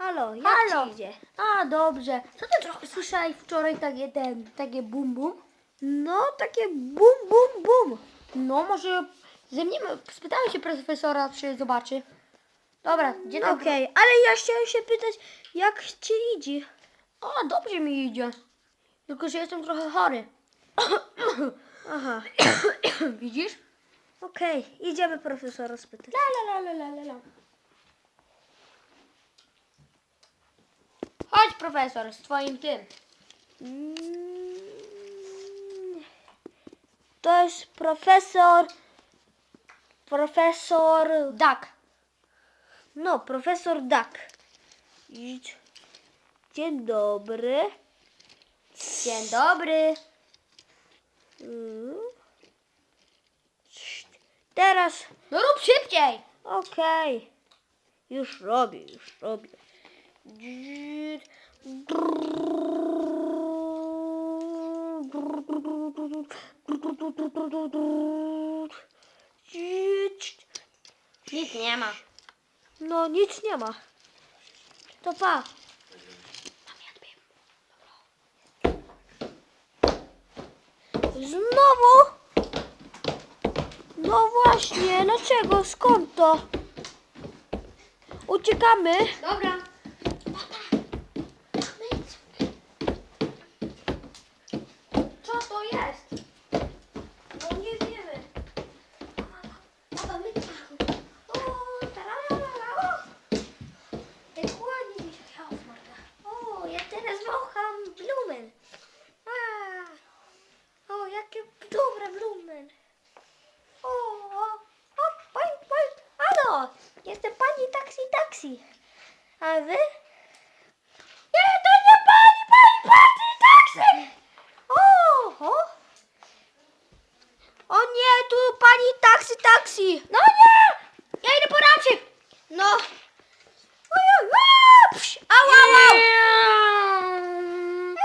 Halo, jak Halo. ci idzie? A, dobrze. Co ty trochę słyszałeś wczoraj takie ten, takie bum bum? No, takie bum, bum, bum. No, może zemniemy, spytamy się profesora, czy zobaczy. Dobra, dzień dobry. Okej, ale ja chciałem się pytać, jak ci idzie? O, dobrze mi idzie. Tylko, że jestem trochę chory. Aha, Widzisz? okej, idziemy profesora spytać. La, la, la, la, la, la. Profesor, z twoim tym. Mm, To jest profesor, profesor, Dak. no, profesor Duck. Idź. Dzień dobry. Dzień dobry. Mm. Teraz, No rób szybciej. okej. Już robię, już robię. Nic nie ma. No nic nie ma. To pa. Znowu? No właśnie, dlaczego? Skąd to? Uciekamy. Dobra. Co to jest? No nie wiemy. Tata, my O, tararara. Jak ładnie mi się chciało. O, ja teraz wącham blumen. A, o, jakie dobre blumen. O, o, o, oj, oj, halo, jestem pani taksi, taksi. A wy? Nie, to nie pani, pani, pani taksi. O, o. Nie, tu pani taksi, taksi. No nie! Ja idę po racie. No. Oj, oj, oj, psz, Au, au, au.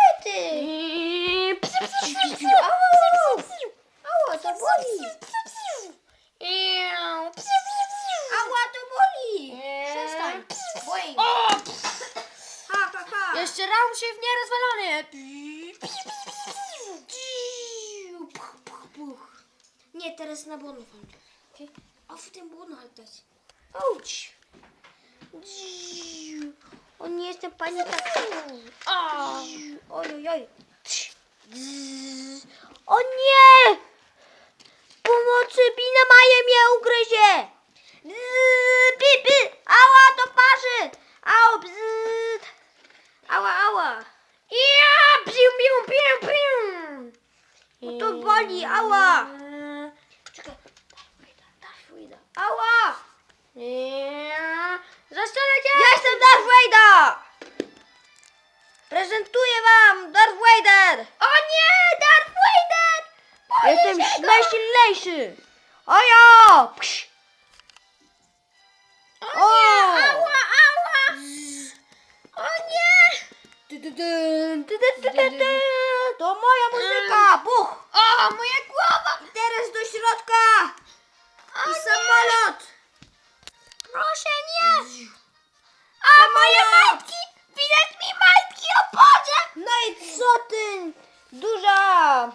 Ej, ty. Au, au, au. Ała, to boli. Ała, to boli. Przestań. Boi. Ha, ha, ha. Jeszcze round się w nie rozwalony. Nie, teraz na włączę. Okay? A w tym błono dać. Auć. O nie, jestem pani tak. Oj, oj, oj. O nie! Pomocy, Bina Maja mnie ugryzie! Bi, bi. Ała, to parzy! Au. Ała, ała. Ja! Piu, piu, piu, piu. No to boli, ała. Ała! Ja. Zastanę cię! Ja jestem Darth Vader! Prezentuję wam Darth Vader! O nie! Darth Vader! Boję Jestem się go! najsilniejszy! Ojo! Psz. O O! nie! Ała, ała! O nie! Ty, ty, ty, ty, ty, ty, ty, ty. To moja muzyka! Buch! Duża!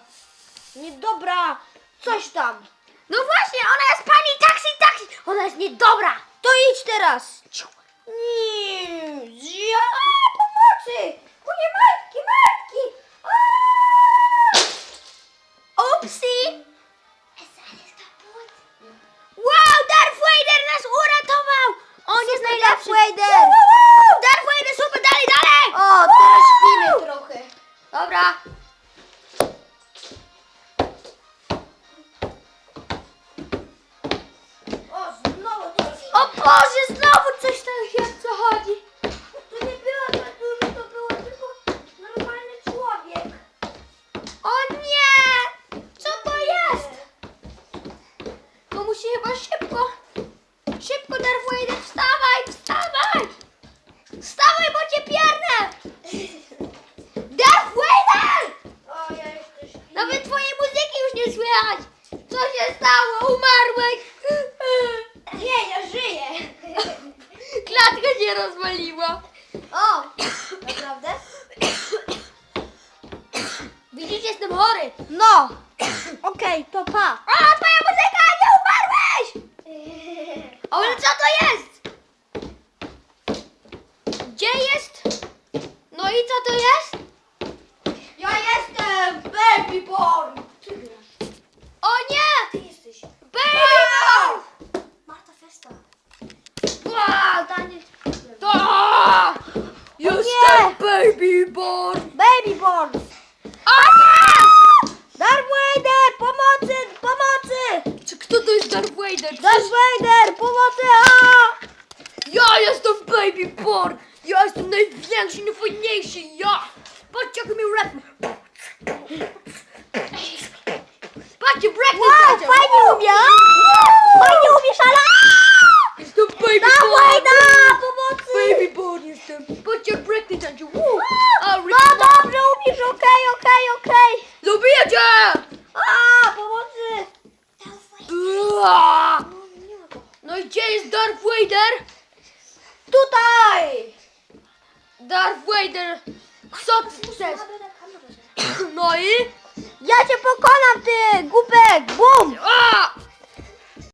Niedobra! Coś tam! No właśnie, ona jest pani taksi, taksi! Ona jest niedobra! To idź teraz! Nie! Boże, znowu coś tam się co chodzi. To nie było tak dużo, to było tylko normalny człowiek. O nie! Co to jest? To musi chyba szybko. Szybko, Darth wstawaj, wstawaj! Wstawaj, bo cię piernę! Darth Vader! O, ja jeszcze śpię. Nawet twojej muzyki już nie słychać! Co się stało? Umarłeś! Nie, ja żyję. Klatka się rozwaliła! O! Naprawdę? Widzicie, jestem chory. No. Okej, to pa. A, twoja muzyka, nie umarłeś! Ale co to jest? Gdzie jest? No i co to jest? Ja jestem baby born. O nie! Ty jesteś. Baby! Marta Festa. Wow, Daniel. to! Jestem baby born! Baby born. Darth Vader, pomocy, pomocy. Czy kto to jest Darth Vader? Darth Vader, pomocy. A! Ja jestem baby born! Ja jestem największy, najfajniejszy, ja! Patrzcie jak mi rap! Patrzcie, break Wow, fajnie umie. A! Fajnie umiesz, ale... Jestem baby Darth born! Vader, pomocy. Baby born jestem! Woo! A, No dobrze umiesz, okej, okej, okej. Lubię cię! A, pomocy. No i gdzie jest Darth Vader? Tutaj. Darth Vader! Ty chcesz? No i? Ja cię pokonam, ty, głupek, bum. A!